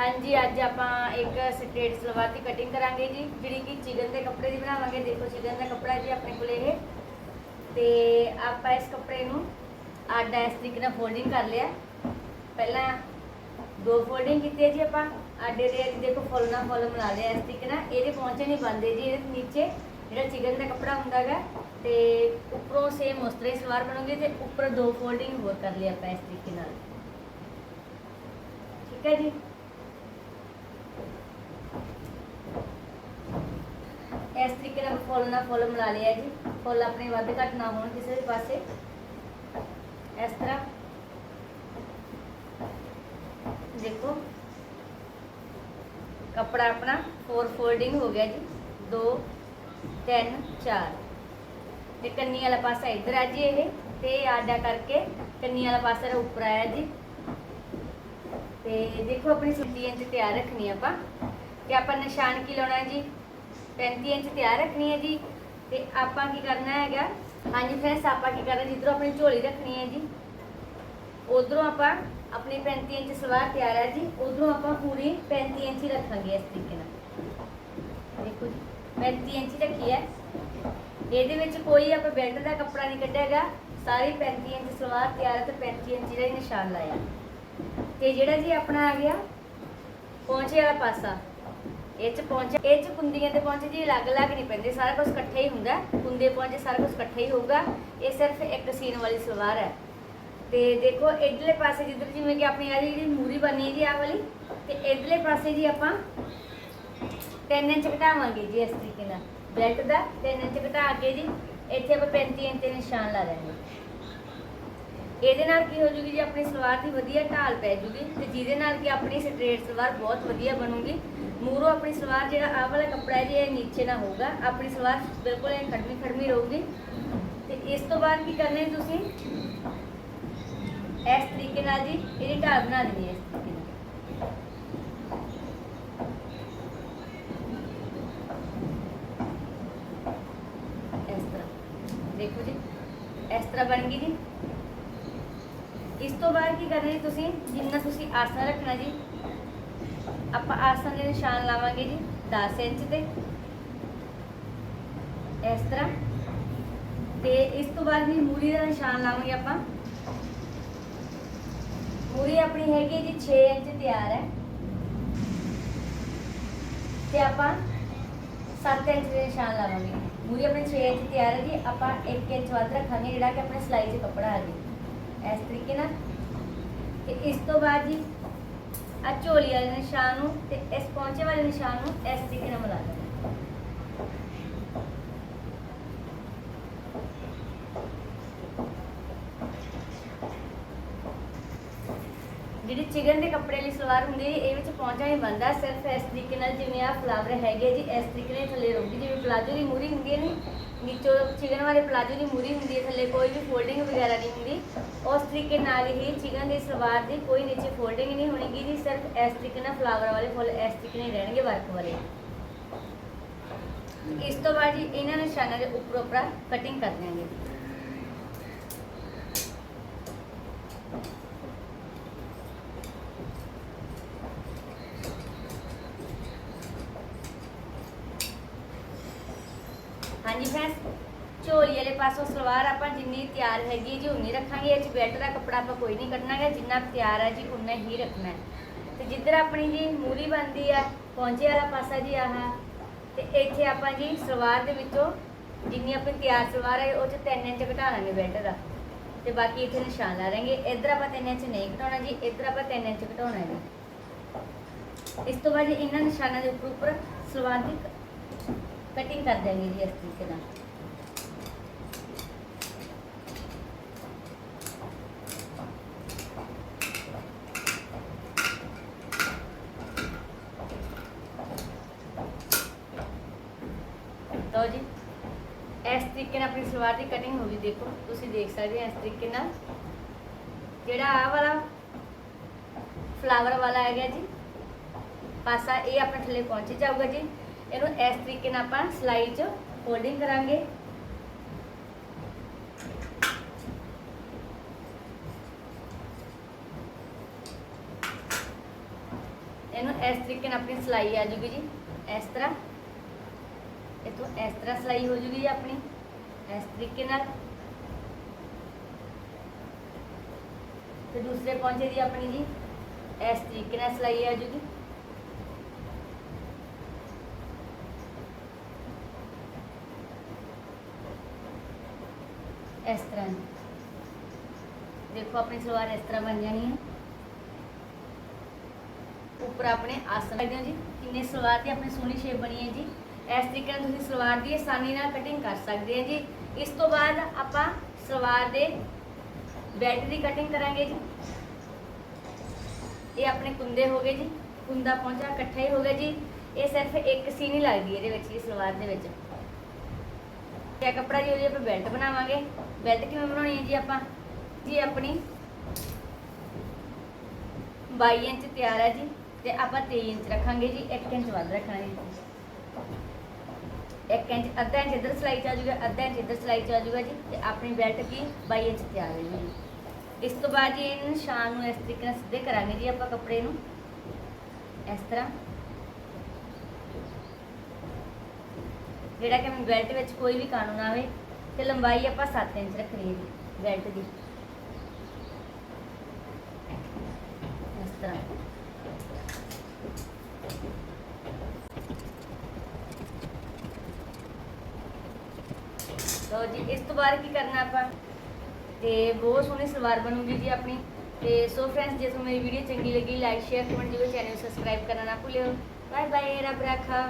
ਹਾਂਜੀ, ਅੱਜ ਆਪਾਂ ਇੱਕ ਸਟ੍ਰੇਟ ਸਲਵਾਰ ਦੀ ਕਟਿੰਗ ਕਰਾਂਗੇ ਜੀ, ਜਿਹੜੀ ਕਿ ਚਿਕਨ ਦੇ ਕੱਪੜੇ ਦੀ ਬਣਾਵਾਂਗੇ। ਦੇਖੋ, ਚਿਕਨ ਦਾ ਕੱਪੜਾ ਜੀ ਆਪਣੇ ਕੋਲ ਇਹ। ਤੇ ਆਪਾਂ ਇਸ ਕੱਪੜੇ ਨੂੰ ਆਡਾ ਇਸ ਤਰੀਕੇ ਨਾਲ ਫੋਲਡਿੰਗ ਕਰ ਲਿਆ। ਪਹਿਲਾਂ ਦੋ ਫੋਲਡਿੰਗ ਕੀਤੀ ਹੈ ਜੀ ਆਪਾਂ। ਆਡੇ ਦੇ ਜੀ ਦੇਖੋ, ਫੁੱਲ ਨਾਲ ਫੁੱਲ ਬਣਾ ਲਿਆ ਇਸ ਤਰੀਕੇ ਨਾਲ। ਇਹਦੇ ਪਹੁੰਚੇ ਨਹੀਂ ਬੰਦੇ ਜੀ, ਇਹਦੇ ਨੀਚੇ ਜਿਹੜਾ ਚਿਕਨ ਦਾ ਕੱਪੜਾ ਹੁੰਦਾ ਹੈਗਾ। ਤੇ ਉੱਪਰੋਂ ਸੇਮ ਉਸ ਤਰ੍ਹਾਂ ਸਲਵਾਰ ਬਣੂਗੀ ਤੇ ਉੱਪਰ ਦੋ ਫੋਲਡਿੰਗ ਹੋਰ ਕਰ ਲਿਆ ਆਪਾਂ ਇਸ ਤਰੀਕੇ ਨਾਲ। ਠੀਕ ਹੈ ਜੀ? ਇਸ ਤਰੀਕੇ ਨਾਲ ਫੁੱਲ ਨਾਲ ਫੁੱਲ ਮਿਲਾ ਲਿਆ ਜੀ। ਫੁੱਲ ਆਪਣੇ ਵੱਧ ਘੱਟ ਨਾ ਹੋਣ ਕਿਸੇ ਵੀ ਪਾਸੇ। ਇਸ ਤਰ੍ਹਾਂ। ਦੇਖੋ। ਕੱਪੜਾ ਆਪਣਾ 4 ਫੋਲਡਿੰਗ ਹੋ ਗਿਆ ਜੀ। 2 3 4 ਤੇ ਕੰਨੀ ਵਾਲਾ ਪਾਸਾ ਇੱਧਰ ਆ ਜੀ ਇਹ। ਤੇ ਆਡਾ ਕਰਕੇ ਕੰਨੀ ਵਾਲਾ ਪਾਸਾ ਉੱਪਰ ਆਇਆ ਜੀ। ਤੇ ਦੇਖੋ ਆਪਣੀ 37 ਇੰਚ ਤਿਆਰ ਰੱਖਣੀ ਆਪਾਂ। ਤੇ ਆਪਾਂ ਨਿਸ਼ਾਨ ਕੀ ਲਾਉਣਾ ਜੀ? 35 ਇੰਚ ਤਿਆਰ ਰੱਖਣੀ ਹੈ ਜੀ। ਤੇ ਆਪਾਂ ਕੀ ਕਰਨਾ ਹੈਗਾ? ਹਾਂਜੀ ਫਰੈਂਡਸ ਆਪਾਂ ਕੀ ਕਰਨਾ? ਜਿੱਧਰੋਂ ਆਪਣੀ ਝੋਲੀ ਰੱਖਣੀ ਹੈ ਜੀ, ਉਧਰੋਂ ਆਪਾਂ ਆਪਣੀ 35 ਇੰਚ ਸਲਵਾਰ ਤਿਆਰ ਹੈ ਜੀ, ਉਧਰੋਂ ਆਪਾਂ ਪੂਰੀ 35 ਇੰਚ ਹੀ ਰੱਖਾਂਗੇ ਇਸ ਤਰੀਕੇ ਨਾਲ। ਦੇਖੋ ਜੀ 35 ਇੰਚ ਹੀ ਰੱਖੀ ਹੈ। ਇਹਦੇ ਵਿੱਚ ਕੋਈ ਆਪਾਂ ਬੈਲਟ ਦਾ ਕੱਪੜਾ ਨਹੀਂ ਕੱਢਿਆਗਾ। ਸਾਰੀ 35 ਇੰਚ ਸਲਵਾਰ ਤਿਆਰ ਹੈ ਤੇ 35 ਇੰਚ ਦਾ ਹੀ ਨਿਸ਼ਾਨ ਲਾਇਆ। ਤੇ ਜਿਹੜਾ ਜੀ ਆਪਣਾ ਆ ਗਿਆ ਪਹੁੰਚੇ ਵਾਲਾ ਪਾਸਾ। ਇਹ ਚ ਪਹੁੰਚ, ਇਹ ਚ ਕੁੰਦੀਆਂ ਤੇ ਪਹੁੰਚ ਜੀ, ਅਲੱਗ-ਅਲੱਗ ਨਹੀਂ ਪੈਂਦੇ, ਸਾਰਾ ਕੁਝ ਇਕੱਠਾ ਹੀ ਹੁੰਦਾ। ਕੁੰਦੇ ਪਹੁੰਚੇ, ਸਾਰਾ ਕੁਝ ਇਕੱਠਾ ਹੀ ਹੋਊਗਾ। ਇਹ ਸਿਰਫ ਇੱਕ ਸੀਨ ਵਾਲੀ ਸਲਵਾਰ ਹੈ। ਤੇ ਦੇਖੋ, ਇਧਰਲੇ ਪਾਸੇ ਜਿੱਧਰ ਜਿਵੇਂ ਕਿ ਆਪਣੀ ਆ ਜਿਹੜੀ ਮੂਰੀ ਬਣੀ ਜੀ ਆ ਵਾਲੀ, ਤੇ ਇਧਰਲੇ ਪਾਸੇ ਜੀ ਆਪਾਂ 3 ਇੰਚ ਘਟਾਵਾਂਗੇ ਜੀ ਇਸ ਤਰੀਕੇ ਨਾਲ। ਬੈਲਟ ਦਾ 3 ਇੰਚ ਘਟਾ ਕੇ ਜੀ, ਇੱਥੇ ਆਪਾਂ 35 ਇੰਚ ਦੇ ਨਿਸ਼ਾਨ ਲਾ ਲਾਂਗੇ ਇਹਦੇ ਨਾਲ ਕੀ ਹੋ ਜੂਗੀ ਜੀ, ਆਪਣੀ ਸਲਵਾਰ ਦੀ ਵਧੀਆ ਢਾਲ ਪੈ ਜੂਗੀ, ਤੇ ਜਿਹਦੇ ਨਾਲ ਕਿ ਆਪਣੀ ਸਟ੍ਰੇਟ ਸਲਵਾਰ ਬਹੁਤ ਵਧੀਆ ਬਣੂਗੀ। ਮੂਰੋਂ ਆਪਣੀ ਸਲਵਾਰ ਜਿਹੜਾ ਆਹ ਵਾਲਾ ਕੱਪੜਾ ਹੈ ਜੀ, ਇਹ ਨੀਚੇ ਨਾ ਹੋਊਗਾ। ਆਪਣੀ ਸਲਵਾਰ ਬਿਲਕੁਲ ਇਹ ਖੜਮੀ ਖੜਮੀ ਰਹੂਗੀ। ਤੇ ਇਸ ਤੋਂ ਬਾਅਦ ਕੀ ਕਰਨਾ ਹੈ ਤੁਸੀਂ? ਇਸ ਤਰੀਕੇ ਨਾਲ ਜੀ ਇਹਦੀ ਢਾਲ ਬਣਾ ਦੇਣੀ ਹੈ ਇਸ ਤਰੀਕੇ ਨਾਲ। ਇਸ ਤਰ੍ਹਾਂ। ਦੇਖੋ ਜੀ, ਇਸ ਤਰ੍ਹਾਂ ਬਣ ਗਈ ਜੀ। ਇਸ ਤੋਂ ਬਾਅਦ ਕੀ ਕਰਨਾ ਜੀ ਤੁਸੀਂ? ਜਿੰਨਾ ਤੁਸੀਂ ਆਸਨ ਰੱਖਣਾ ਜੀ ਆਪਾਂ ਆਸਨ ਦੇ ਨਿਸ਼ਾਨ ਲਾਵਾਂਗੇ ਜੀ 10 ਇੰਚ ਤੇ ਇਸ ਤਰ੍ਹਾਂ। ਤੇ ਇਸ ਤੋਂ ਬਾਅਦ ਵੀ ਮੂਰੀ ਦਾ ਨਿਸ਼ਾਨ ਲਾਵਾਂਗੇ ਆਪਾਂ। ਮੂਰੀ ਆਪਣੀ ਹੈਗੀ ਜੀ 6 ਇੰਚ ਤਿਆਰ ਹੈ। ਤੇ ਆਪਾਂ 7 ਇੰਚ ਦੇ ਨਿਸ਼ਾਨ ਲਾਵਾਂਗੇ। ਮੂਰੀ ਆਪਣੇ 6 ਇੰਚ ਤਿਆਰ ਹੈ ਜੀ, ਆਪਾਂ 1 ਇੰਚ ਵੱਧ ਰੱਖਾਂਗੇ, ਜਿਹੜਾ ਕਿ ਆਪਣੇ ਸਲਾਈ 'ਚ ਕੱਪੜਾ ਆ ਜੇ। ਇਸ ਤਰੀਕੇ ਨਾਲ। ਤੇ ਇਸ ਤੋਂ ਬਾਅਦ ਜੀ ਆ ਝੋਲੀ ਵਾਲੇ ਨਿਸ਼ਾਨ ਨੂੰ ਤੇ ਇਸ ਪਹੁੰਚੇ ਵਾਲੇ ਨਿਸ਼ਾਨ ਨੂੰ ਇਸ ਤਰੀਕੇ ਨਾਲ ਮਿਲਾ ਦੇਣਾ ਜਿਹੜੀ ਚਿਕਨ ਦੇ ਕੱਪੜੇ ਲਈ ਸਲਵਾਰ ਹੁੰਦੀ ਹੈ, ਇਹ ਵਿੱਚ ਪਹੁੰਚਾ ਨਹੀਂ ਬੰਦਾ ਸਿਰਫ ਇਸ ਤਰੀਕੇ ਨਾਲ ਜਿਵੇਂ ਆ ਫਲਾਵਰ ਹੈਗੇ ਜੀ, ਇਸ ਤਰੀਕੇ ਨਾਲ ਥੱਲੇ ਰਹੂਗੀ ਜਿਵੇਂ ਪਲਾਜੋ ਦੀ ਮੂਰੀ ਹੁੰਦੀ ਹੈ ਨੀ ਨੀਚੋਂ ਚਿਕਨ ਵਾਲੇ ਪਲਾਜੋ ਦੀ ਮੂਰੀ ਹੁੰਦੀ ਹੈ, ਥੱਲੇ ਕੋਈ ਵੀ ਫੋਲਡਿੰਗ ਵਗੈਰਾ ਨਹੀਂ ਹੁੰਦੀ। ਉਸ ਤਰੀਕੇ ਨਾਲ ਹੀ ਚਿਕਨ ਦੀ ਸਲਵਾਰ ਦੀ ਕੋਈ ਨੀਚੇ ਫੋਲਡਿੰਗ ਨਹੀਂ ਹੋਣੀਗੀ ਜੀ, ਸਿਰਫ ਇਸ ਤਰੀਕੇ ਨਾਲ ਫਲਾਵਰ ਵਾਲੇ ਫੁੱਲ ਇਸ ਤਰੀਕੇ ਨਾਲ ਹੀ ਰਹਿਣਗੇ ਵਰਕ ਵਾਲੇ। ਇਸ ਤੋਂ ਬਾਅਦ ਜੀ ਇਹਨਾਂ ਨਿਸ਼ਾਨਾਂ ਦੇ ਉੱਪਰ ਉੱਪਰ ਕਟਿੰਗ ਕਰ ਦਿਆਂਗੇ। ਹਾਂਜੀ ਫਰੈਂਡਸ ਝੋਲੀ ਵਾਲੇ ਪਾਸੋਂ ਸਲਵਾਰ ਆਪਾਂ ਜਿੰਨੀ ਤਿਆਰ ਹੈਗੀ ਜੀ, ਉਨੀ ਰੱਖਾਂਗੇ। ਇਹ ਚ ਬੈਲਟ ਦਾ ਕੱਪੜਾ ਆਪਾਂ ਕੋਈ ਨਹੀਂ ਕੱਢਣਾ ਹੈ ਜਿੰਨਾ ਤਿਆਰ ਹੈ ਜੀ, ਉਨਾ ਹੀ ਰੱਖਣਾ ਹੈ। ਤੇ ਜਿੱਧਰ ਆਪਣੀ ਜੀ ਮੂਰੀ ਬਣਦੀ ਆ, ਪੌਂਚੇ ਵਾਲਾ ਪਾਸਾ ਜੀ ਆਹ, ਤੇ ਇੱਥੇ ਆਪਾਂ ਜੀ ਸਲਵਾਰ ਦੇ ਵਿੱਚੋਂ ਜਿੰਨੀ ਆਪਣੀ ਤਿਆਰ ਸਲਵਾਰ ਹੈ, ਉਹ ਚ 3 ਇੰਚ ਘਟਾ ਲਾਂਗੇ ਬੈਲਟ ਦਾ। ਤੇ ਬਾਕੀ ਇੱਥੇ ਨਿਸ਼ਾਨ ਲਾ ਲਾਂਗੇ। ਇੱਧਰ ਆਪਾਂ 3 ਇੰਚ ਨਹੀਂ ਘਟਾਉਣਾ ਜੀ, ਇੱਧਰ ਆਪਾਂ 3 ਇੰਚ ਘਟਾਉਣਾ ਹੈ ਜੀ। ਇਸ ਤੋਂ ਬਾਅਦ ਜੀ ਇਹਨਾਂ ਨਿਸ਼ਾਨਾਂ ਦੇ ਉੱਪਰ ਉੱਪਰ ਸਲਵਾਰ ਦੀ ਕਟਿੰਗ ਕਰ ਦੇਂਗੇ ਜੀ ਇਸ ਤਰੀਕੇ ਨਾਲ। ਲਓ ਜੀ, ਇਸ ਤਰੀਕੇ ਨਾਲ ਆਪਣੀ ਸਲਵਾਰ ਦੀ ਕਟਿੰਗ ਹੋ ਗਈ। ਦੇਖੋ, ਤੁਸੀਂ ਦੇਖ ਸਕਦੇ ਹੋ ਇਸ ਤਰੀਕੇ ਨਾਲ। ਜਿਹੜਾ ਆ ਵਾਲਾ ਫਲਾਵਰ ਵਾਲਾ ਹੈਗਾ ਜੀ, ਪਾਸਾ ਇਹ ਆਪਣੇ ਥੱਲੇ ਪਹੁੰਚ ਜਾਊਗਾ ਜੀ। ਇਹਨੂੰ ਇਸ ਤਰੀਕੇ ਨਾਲ ਆਪਾਂ ਸਲਾਈ 'ਚ ਫੋਲਡਿੰਗ ਕਰਾਂਗੇ। ਇਹਨੂੰ ਇਸ ਤਰੀਕੇ ਨਾਲ ਆਪਣੀ ਸਿਲਾਈ ਆ ਜੂਗੀ ਜੀ, ਇਸ ਤਰ੍ਹਾਂ। ਇਹ ਤੋਂ ਇਸ ਤਰ੍ਹਾਂ ਸਿਲਾਈ ਹੋ ਜੂਗੀ ਜੀ ਆਪਣੀ, ਇਸ ਤਰੀਕੇ ਨਾਲ। ਤੇ ਦੂਸਰੇ ਪੌਂਚੇ ਦੀ ਆਪਣੀ ਜੀ ਇਸ ਤਰੀਕੇ ਨਾਲ ਸਿਲਾਈ ਆ ਜੂਗੀ। ਇਸ ਤਰ੍ਹਾਂ ਦੇਖੋ, ਆਪਣੀ ਸਲਵਾਰ ਇਸ ਤਰ੍ਹਾਂ ਬਣ ਜਾਣੀ ਹੈ। ਉੱਪਰ ਆਪਣੇ ਆਸਣ ਲੱਗਦੇ ਹੋ ਜੀ। ਕਿੰਨੇ ਸਲਵਾਰ ਦੀ ਆਪਣੀ ਸੋਹਣੀ ਸ਼ੇਪ ਬਣੀ ਹੈ ਜੀ। ਇਸ ਤਰੀਕੇ ਨਾਲ ਤੁਸੀਂ ਸਲਵਾਰ ਦੀ ਆਸਾਨੀ ਨਾਲ ਕਟਿੰਗ ਕਰ ਸਕਦੇ ਹੋ ਜੀ। ਇਸ ਤੋਂ ਬਾਅਦ ਆਪਾਂ ਸਲਵਾਰ ਦੇ ਬੈਲਟ ਦੀ ਕਟਿੰਗ ਕਰਾਂਗੇ ਜੀ। ਇਹ ਆਪਣੇ ਕੁੰਦੇ ਹੋ ਗਏ ਜੀ। ਕੁੰਦਾ ਪਹੁੰਚਾ ਇਕੱਠਾ ਹੀ ਹੋ ਗਿਆ ਜੀ। ਇਹ ਸਿਰਫ ਇੱਕ ਸੀਨ ਹੀ ਲੱਗਦੀ ਹੈ ਇਹਦੇ ਵਿੱਚ ਜੀ ਸਲਵਾਰ ਦੇ ਵਿੱਚ। ਇਹ ਕੱਪੜਾ ਜੀ ਉਹਦੀ ਆਪਾਂ ਬੈਲਟ ਬਣਾਵਾਂਗੇ। ਬੈਲਟ ਕਿਵੇਂ ਬਣਾਉਣੀ ਹੈ ਜੀ ਆਪਾਂ? ਜੀ ਆਪਣੀ 22 ਇੰਚ ਤਿਆਰ ਹੈ ਜੀ, ਤੇ ਆਪਾਂ 23 ਇੰਚ ਰੱਖਾਂਗੇ ਜੀ 1 ਇੰਚ ਵੱਧ ਰੱਖਣਾ ਜੀ। 1 ਇੰਚ, ਅੱਧਾ ਇੰਚ ਇੱਧਰ ਸਲਾਈ ਚ ਆ ਜਾਊਗਾ, ਅੱਧਾ ਇੰਚ ਇੱਧਰ ਸਲਾਈ ਚ ਆ ਜਾਊਗਾ ਜੀ, ਤੇ ਆਪਣੀ ਬੈਲਟ ਕੀ? 22 ਇੰਚ ਤਿਆਰ ਹੈ ਜੀ। ਇਸ ਤੋਂ ਬਾਅਦ ਜੀ ਇਹਨੂੰ ਨਿਸ਼ਾਨ ਨੂੰ ਇਸ ਤਰੀਕੇ ਨਾਲ ਸਿੱਧੇ ਕਰਾਂਗੇ ਜੀ ਆਪਾਂ ਕੱਪੜੇ ਨੂੰ। ਇਸ ਤਰ੍ਹਾਂ। ਜਿਹੜਾ ਕਿ ਮੈਂ ਬੈਲਟ ਵਿੱਚ ਕੋਈ ਵੀ ਕਾਨੂੰਨ ਆਵੇ ਤੇ ਲੰਬਾਈ ਆਪਾਂ 7 ਇੰਚ ਰੱਖਣੀ ਹੈ ਜੀ ਬੈਲਟ ਦੀ। ਇਸ ਤਰ੍ਹਾਂ। ਲਓ ਜੀ, ਇਸ ਤੋਂ ਬਾਅਦ ਕੀ ਕਰਨਾ ਆਪਾਂ? ਤੇ ਬਹੁਤ ਸੋਹਣੀ ਸਲਵਾਰ ਬਣੂਗੀ ਜੀ ਆਪਣੀ। ਤੇ ਸੋ ਫਰੈਂਡਸ ਜੇ ਤੁਹਾਨੂੰ ਮੇਰੀ ਵੀਡੀਓ ਚੰਗੀ ਲੱਗੀ ਲਾਈਕ ਸ਼ੇਅਰ ਕਮੈਂਟ ਜ਼ਰੂਰ ਚੈਨਲ ਨੂੰ ਸਬਸਕ੍ਰਾਈਬ ਕਰਨਾ ਨਾ ਭੁੱਲਿਓ। ਬਾਏ ਬਾਏ ਰੱਬ ਰਾਖਾ।